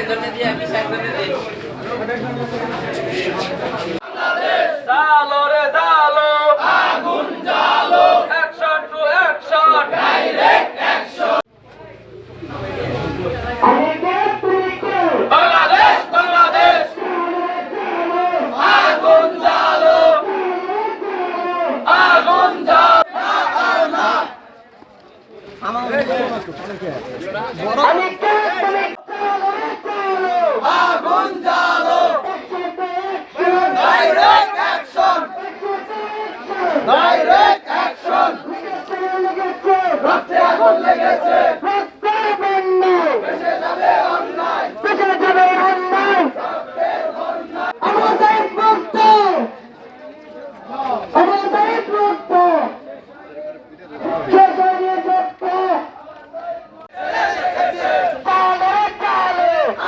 একজনে দিয়ে বিশ একজনে দিয়ে জালো রে জালো আগুন জালো action to action direct action Bangladesh Bangladesh আগুন জালো আগুন জালো আগুন জালো ডাইরেক্ট অ্যাকশন ডাইরেক্ট অ্যাকশন রক্তে আগুন লেগেছে ভেসে যাবে অন্যায়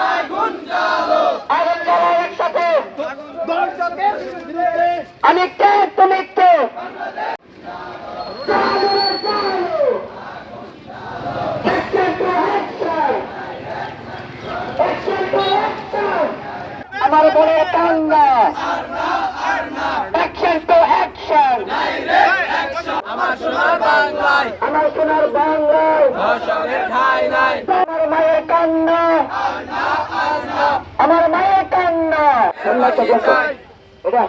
আগুন জালো আমি কে তুমি কে আমার বলে কান্না অ্যাকশন টু অ্যাকশন আমার সোনার বাংলায়। আমার সোনার বাংলায়। ধর্ষণের ঠাঁই নাই। আমার মায়ের কান্না। আমার মায়ের কান্না। এটা।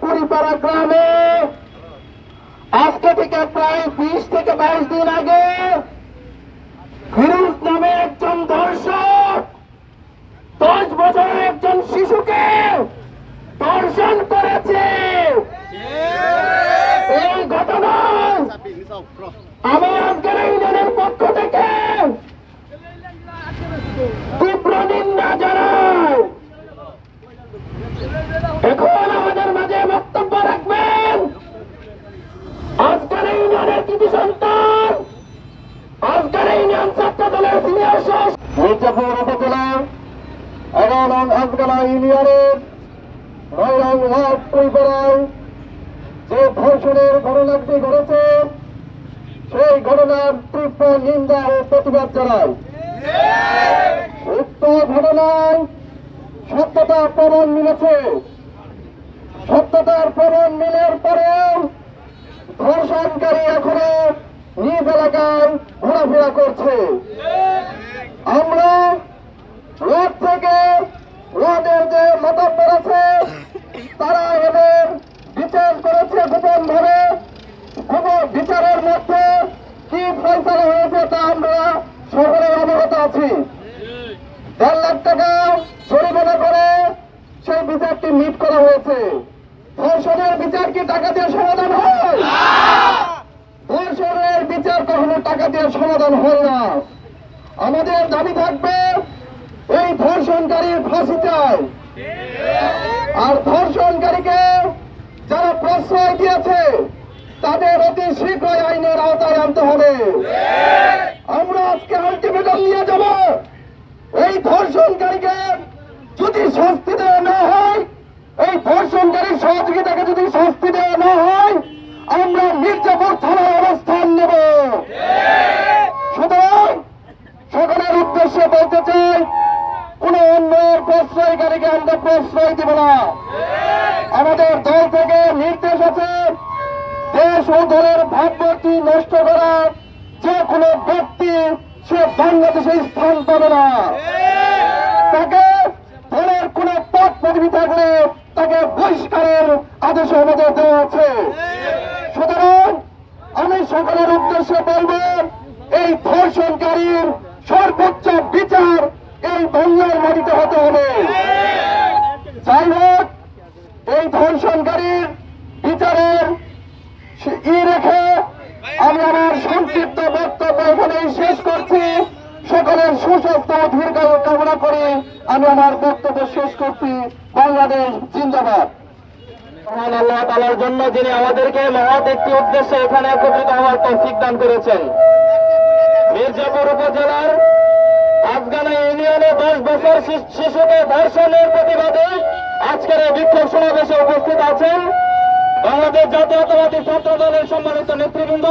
পুরিপাড়া গ্রামে থেকে প্রায় বিশ থেকে বাইশ দিন আগে ফিরোজ নামে একজন দর্শক, দশ বছরের একজন শিশুকে দর্শন করেছে। এই ঘটনা আমি আজকের ইউনিয়নের পক্ষ থেকে তীব্র নিন্দা জানাই এখন আমাদের মাঝে বক্তব্য রাখবেন আজকের ইউনিয়নের কৃতি সন্তান আজকের ইউনিয়ন ছাত্র দলের সিনিয়র শাস মির্জাপুর উপজেলা এগারো নং ইউনিয়নের নয় নং ওয়ার্ড পরিপাড়ায় যে ধর্ষণের ঘটনাটি ঘটেছে, সেই ঘটনার তীব্র নিন্দা ও প্রতিবাদ জানায় উক্ত ঘটনায় সত্যতা প্রমাণ মিলেছে। সত্যতার প্রমাণ মিলের পরেও ধর্ষণকারী এখনও নিজ এলাকায় ঘোরাফেরা করছে। আমরা রোড থেকে রোডের যে মাতাব্বর আছে তারা এদের বিচার করেছে গোপন ভাবে। বিচারের মধ্যে কি ফয়সালা হয়েছে তা আমরা সকলের অবগত আছি। দেড় লাখ টাকা জরিমানা করে সেই বিচারটি মিট করা হয়েছে। ধর্ষণের বিচার কি টাকা দিয়ে সমাধান হয়? ধর্ষণের বিচার কখনো টাকা দিয়ে সমাধান হয় না। আমাদের দাবি থাকবে এই ধর্ষণকারীর ফাঁসি চাই। আর ধর্ষণকারীকে যারা প্রশ্রয় দিয়েছে, তাদের অতি শীঘ্রই আইনের আওতায় আনতে হবে। আমরা আজকে আলটিমেটাম নিয়ে যাব। প্রশ্রয়কারীকে আমরা প্রশ্রয় দেব না। আমাদের দল থেকে নির্দেশ আছে, দেশ ও দলের ভাবমূর্তি নষ্ট করা, যে কোনো ব্যক্তি সে বাংলাদেশে স্থান পাবে না। তাকে দলের কোন পদ পদবি থাকলে তাকে বহিষ্কারের আদেশ আমাদের দেওয়া আছে। সুতরাং আমি সকলের উদ্দেশ্যে বলব, এই ধর্ষণকারীর সর্বোচ্চ বিচার এই বাংলার মাটিতে হতে হবে। যাই হোক এই ধর্ষণকারীর বিচারের ই রেখে আমি আমার সংক্ষিপ্ত বক্তব্য এখানেই শেষ করছি। সকলের সুস্বাস্থ্য দীর্ঘায়ু কামনা করে আমি আমার বক্তব্য শেষ করছি। বাংলাদেশ জিন্দাবাদ। জন্য আমাদেরকে একটি উদ্দেশ্যে মির্জাপুর উপজেলার আফগানা ইউনিয়নে দশ বছর শিশু- শিশুকে ধর্ষণের প্রতিবাদে আজকের এই বিক্ষোভ সমাবেশে উপস্থিত আছেন বাংলাদেশ জাতীয়তাবাদী ছাত্র দলের সম্মানিত নেতৃবৃন্দ,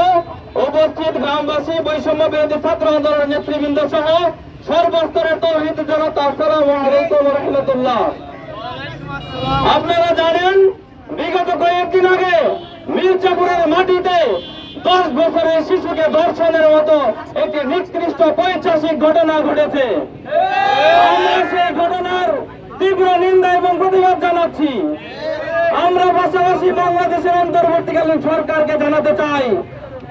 উপস্থিত গ্রামবাসী, বৈষম্য বিরোধী ছাত্র আন্দোলনের নেতৃবৃন্দ সহ সর্বস্তরের তৌহিদ জনতা, আসসালামু রহমতুল্লাহ। আপনারা জানেন, বিগত কয়েকদিন আগে মির্জাপুরের মাটিতে দশ বছরের শিশুকে ধর্ষণের মতো একটি নিকৃষ্ট পৈশাসিক ঘটনা ঘটেছে। আমরা সেই ঘটনার তীব্র নিন্দা এবং প্রতিবাদ জানাচ্ছি। আমরা পাশাপাশি বাংলাদেশের অন্তর্বর্তীকালীন সরকারকে জানাতে চাই,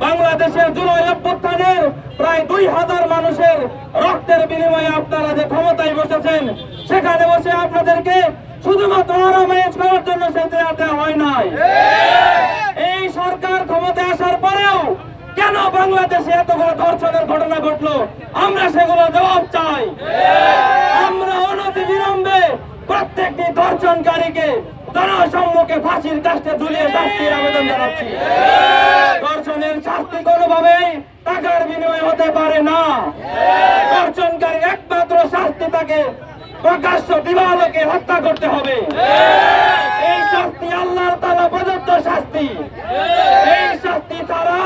বাংলাদেশের জুলাই অভ্যুত্থানের প্রায় দুই হাজার মানুষের রক্তের বিনিময়ে আপনারা যে ক্ষমতায় বসেছেন, সেখানে বসে আপনাদেরকে শুধুমাত্র আরামাইজ করার জন্য সে দেওয়া হয় নাই এই সরকার ক্ষমতায় আসার পরেও কেন বাংলাদেশে এতগুলো ধর্ষণের ঘটনা ঘটলো, আমরা সেগুলো জবাব চাই। আমরা অনতি বিলম্বে প্রত্যেকটি ধর্ষণকারীকে জনসম্মুখে ফাঁসির কাছে ঝুলিয়ে শাস্তির আবেদন জানাচ্ছি। ধর্ষণের শাস্তি কোনোভাবেই টাকার বিনিময় হতে পারে না। ধর্ষণকারী একমাত্র শাস্তি তাকে প্রকাশ্য দিবালোকে হত্যা করতে হবে। এই শাস্তি আল্লাহ তালা প্রদত্ত শাস্তি। এই শাস্তি ছাড়া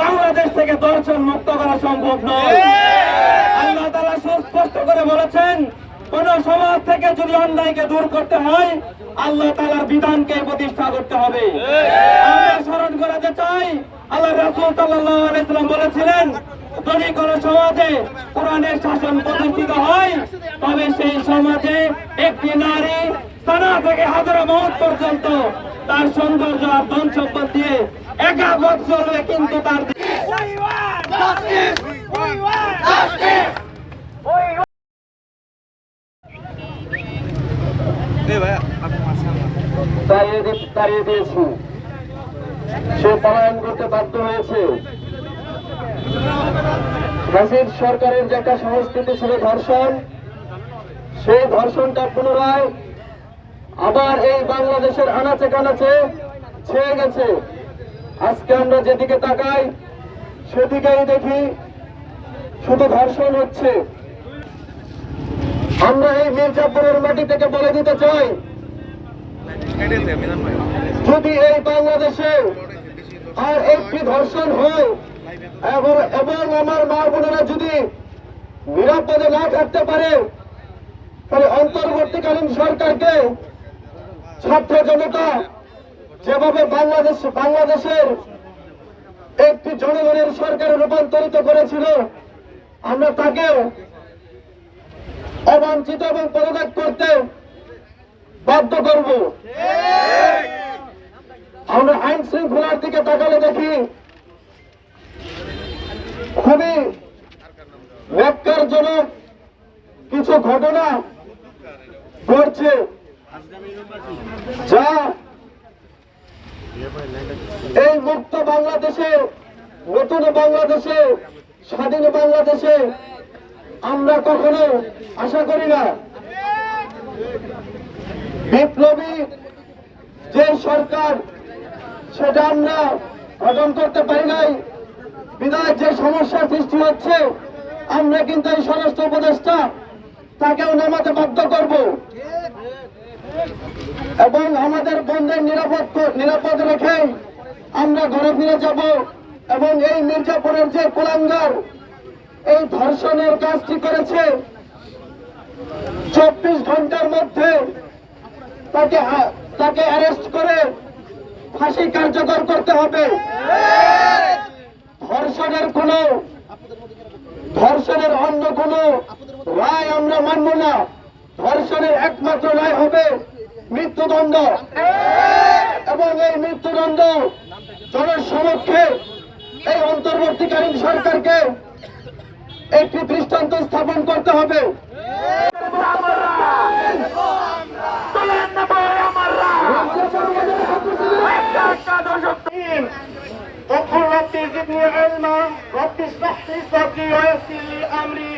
বাংলাদেশ থেকে দর্শন মুক্ত করা সম্ভব নয়। আল্লাহ তালা সুস্পষ্ট করে বলেছেন কোন সমাজ থেকে যদি অন্যায়কে দূর করতে হয় আল্লাহ তালার বিধানকে প্রতিষ্ঠা করতে হবে। আমরা স্মরণ করাতে চাই আল্লাহ রাসুল সাল্লাম বলেছিলেন যদি কোন সমাজে কোরআনের শাসন প্রতিষ্ঠিত হয় তবে সেই সমাজে একটি নারী সানা থেকে হাজারা মহৎ পর্যন্ত তার সৌন্দর্য আর ধন সম্পদ দিয়ে একা পথ চলবে কিন্তু তার সরকারের যে একটা সংস্কৃতি ছিল ধর্ষণ, সেই ধর্ষণটা পুনরায় আবার এই বাংলাদেশের আনাচে কানাচে ছেয়ে গেছে। আজকে আমরা যেদিকে তাকাই, সেদিকেই দেখি শুধু ধর্ষণ হচ্ছে। আমরা এই মির্জাপুরের মাটি থেকে বলে দিতে চাই, যদি এই বাংলাদেশে আর একটি ধর্ষণ হয় এবং এবং আমার মা বোনেরা যদি নিরাপদে না থাকতে পারে, তাহলে অন্তর্বর্তীকালীন সরকারকে ছাত্র জনতা যেভাবে বাংলাদেশ, বাংলাদেশের একটি জনগণের সরকারে রূপান্তরিত করেছিল, আমরা তাকেও অবাঞ্ছিত এবং পদত্যাগ করতে বাধ্য করব। আমরা আইন শৃঙ্খলার দিকে তাকালে দেখি, খুবই ন্যাক্কারজনক কিছু ঘটনা ঘটছে, যা এই মুক্ত বাংলাদেশে, নতুন বাংলাদেশে, স্বাধীন বাংলাদেশে আমরা কখনো আশা করি না। বিপ্লবী যে সরকার, সেটা আমরা গঠন করতে পারি নাই। বিদায় যে সমস্যার সৃষ্টি হচ্ছে, আমরা কিন্তু এই স্বরাষ্ট্র উপদেষ্টা, তাকেও নামাতে বাধ্য করব। এবং আমাদের বন্ধের নিরাপদ নিরাপদ রেখে আমরা ঘরে ফিরে যাব এবং এই মির্জাপুরের যে কুলাঙ্গার, এই ধর্ষণের কাজটি করেছে, চব্বিশ ঘণ্টার মধ্যে তাকে তাকে অ্যারেস্ট করে ফাঁসি কার্যকর করতে হবে। ধর্ষণের কোন, ধর্ষণের অন্য কোন রায় আমরা মানব না। ধর্ষণের একমাত্র রায় হবে মৃত্যুদণ্ড এবং এই মৃত্যুদণ্ড জনসমক্ষে এই অন্তর্বর্তীকালীন সরকারকে একটি দৃষ্টান্ত স্থাপন করতে হবে وقل رب زدني علما رب اشرح لي صدري ويسر لي امري